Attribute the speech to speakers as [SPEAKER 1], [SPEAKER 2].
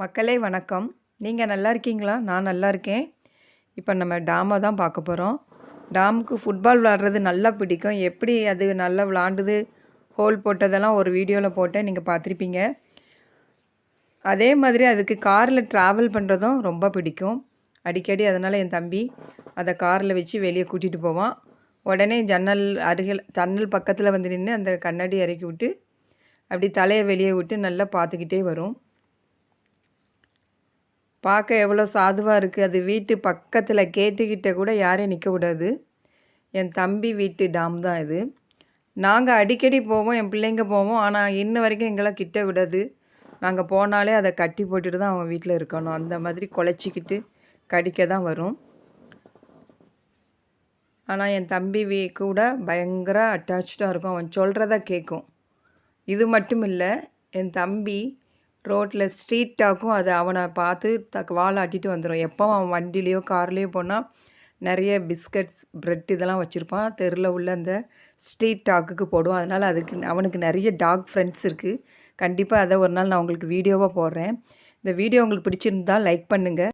[SPEAKER 1] மக்களே வணக்கம். நீங்கள் நல்லா இருக்கீங்களா? நான் நல்லா இருக்கேன். இப்போ நம்ம டாமை தான் பார்க்க போகிறோம் டாமுக்கு ஃபுட்பால் விளாடுறது நல்லா பிடிக்கும். எப்படி அது நல்லா விளாண்டுது? ஹோல் போட்டதெல்லாம் ஒரு வீடியோவில் போட்டேன். நீங்கள் பார்த்துருப்பீங்க. அதே மாதிரி அதுக்கு காரில் ட்ராவல் பண்ணுறதும் ரொம்ப பிடிக்கும். அடிக்கடி அதனால் என் தம்பி அதை காரில் வச்சு வெளியே கூட்டிகிட்டு போவான். உடனே ஜன்னல் அருகில் ஜன்னல் பக்கத்தில் வந்து நின்று அந்த கண்ணாடி இறக்கி விட்டு அப்படி தலையை வெளியே விட்டு நல்லா பார்த்துக்கிட்டே வரும். பார்க்க எவ்வளோ சாதுவாக இருக்குது அது வீட்டு பக்கத்தில் கேட்டுக்கிட்ட கூட யாரையும் நிற்க விடாது என் தம்பி வீட்டு டாம் தான் இது. நாங்கள் அடிக்கடி போவோம் என் பிள்ளைங்க போவோம். ஆனால் இன்ன வரைக்கும் எங்களாம் கிட்ட விடாது. நாங்கள் போனாலே அதை கட்டி போட்டுட்டு தான் அவங்க வீட்டில் இருக்கணும். அந்த மாதிரி குலைச்சிக்கிட்டு கடிக்க தான் வரும். ஆனால் என் தம்பி வீ கூட பயங்கர அட்டாச்சாக இருக்கும். அவன் சொல்கிறத கேட்கும். இது மட்டும் இல்லை என் தம்பி ரோட்டில் ஸ்ட்ரீட் டாக்கும் அது அவனை பார்த்து தக்க வாழாட்டிட்டு வந்துடும் எப்போ அவன் வண்டிலேயோ கார்லேயோ போனால் நிறைய பிஸ்கட்ஸ் ப்ரெட் இதெல்லாம் வச்சுருப்பான். தெருவில் உள்ள அந்த ஸ்ட்ரீட் டாக்குக்கு போடுவோம் அதனால் அதுக்கு அவனுக்கு நிறைய டாக் ஃப்ரெண்ட்ஸ் இருக்குது கண்டிப்பாக அதை ஒரு நாள் நான் உங்களுக்கு வீடியோவாக போடுறேன். இந்த வீடியோ உங்களுக்கு பிடிச்சிருந்தால் லைக் பண்ணுங்கள்